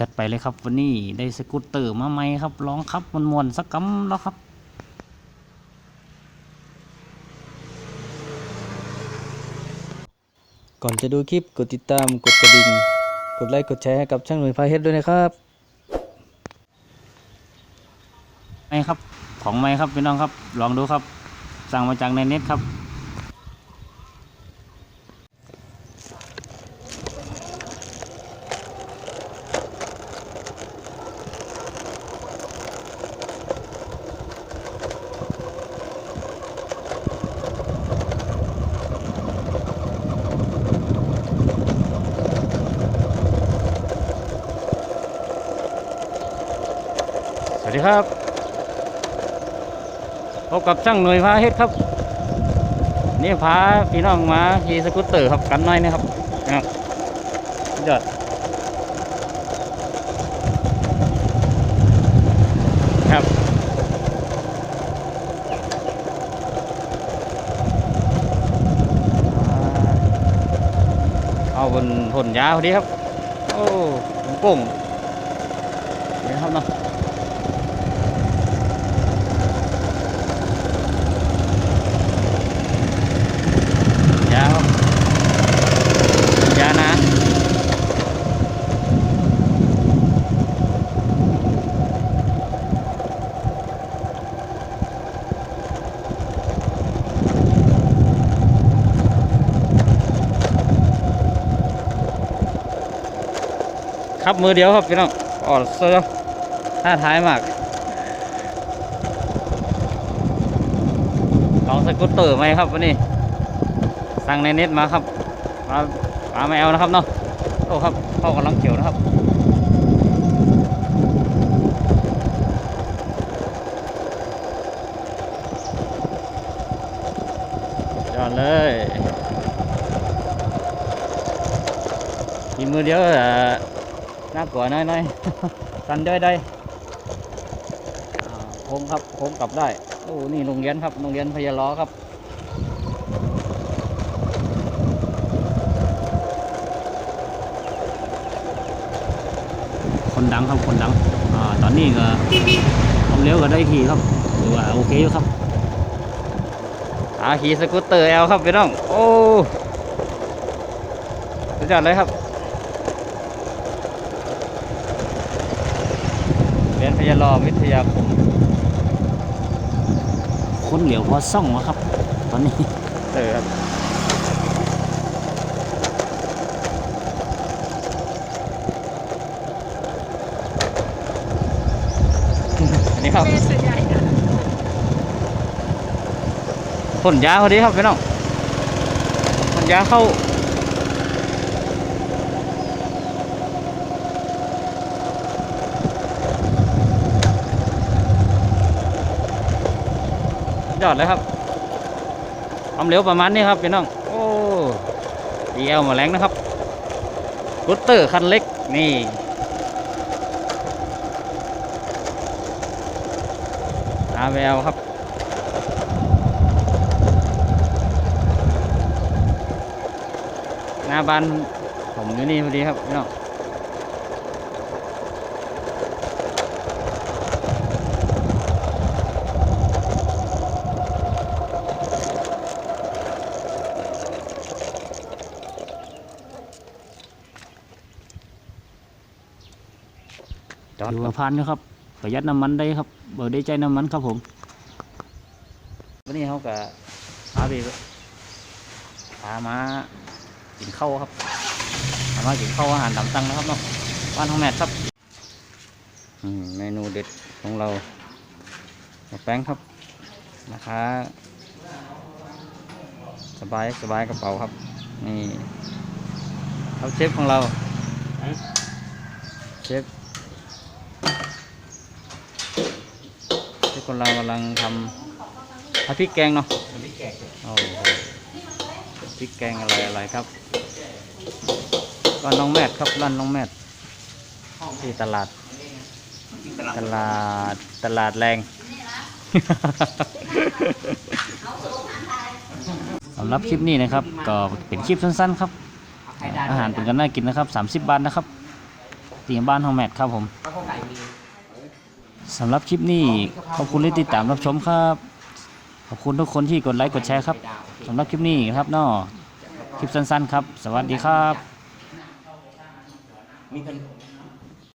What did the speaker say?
จัดไปเลยครับ วันนี้ได้สกูตเตอร์มาใหม่ครับลองครับมวนๆสักกำแล้วครับก่อนจะดูคลิปกดติดตามกดกระดิ่ง กดไลค์กดแชร์ให้กับช่างหน่วยพาเฮ็ดด้วยนะครับไม่ครับของไม่ครับพี่น้องครับ ลองดูครับ สั่งมาจากในเน็ตครับ ดีครับพบกับช่างหน่วยพาเฮ็ดครับ นี่พาพี่น้องมาขี่สกูตเตอร์ครับกันหน้อยนะครับนะครับสุดยอดครับเอาบนผลยาวดีครับ โอ้โป่งนี่ครับเนาะ ยาวอยานะ ครับมือเดียวครับพี่น้องอ่อนเสื้อท่าท้ายมากของสกูตเตอร์ไหมครับวันนี้ สั่งในเน็ตมาครับมามาไม่เอานะครับเนาะโอ้ครับเข้ากำลังเขียวนะครับยอดเลยทีมือเดียวอะ น่ากลัวหน้อยหน่อยกันด้วยได้อ่าโค้งครับโค้งกลับได้โอ้นี่โรงเรียนครับโรงเรียนพยาล้อครับคนดังครับคนดังอ่าตอนนี้ก็ความเร็วก็ได้ทีครับถือว่าโอเคอยู่ครับอาขี่สกูตเตอร์แอลครับพี่น้อง โอ้สุดยอดเลยครับ เรียนพยาลอวิทยาคมคนเหลียวพอซ่องวะครับ ตอนนี้เออครับอันนี้ครับเมสใหญ่นะผลยาพอดีครับพี่น้องผลยาเข้า ยอดเลยครับความเร็วประมาณนี้ครับพี่น้อง โอ้ดีเอลมาแรงนะครับรุตเตอร์คันเล็กนี่อาแววครับหน้าบ้านผมอยู่นี่พอดีครับพี่น้อง จอดสะพานนะครับประหยัดน้ำมันได้ครับเบิกได้ใจน้ำมันครับผมวันนี้เขาก็พาไปพามากินข้าวครับพามากินข้าวอาหารตามสั่งนะครับเนาะบ้านห้องแมทครับอืมเมนูเด็ดของเราแป้งครับนะคะสบายสบายกระเป๋าครับนี่ครับเชฟของเราเชฟ เชฟของเรากำลังทำผัดพริกแกงเนาะโอ้พริกแกงอะไรอะไรครับร้านน้องแมทครับร้านน้องแมทที่ตลาด ตลาดตลาดแรงสำหรับคลิปนี้นะครับ ก็เป็นคลิปสั้นๆ ครับ อาหารเป็นกันน่ากินนะครับ 30 บาทนะครับไปตีบ้านเฮาแมทครับผม สำหรับคลิปนี้ขอบคุณที่ติดตามรับชมครับ ขอบคุณทุกคนที่กดไลค์กดแชร์ครับสำหรับคลิปนี้ครับนอคลิปสั้นๆครับ สวัสดีครับ มีคน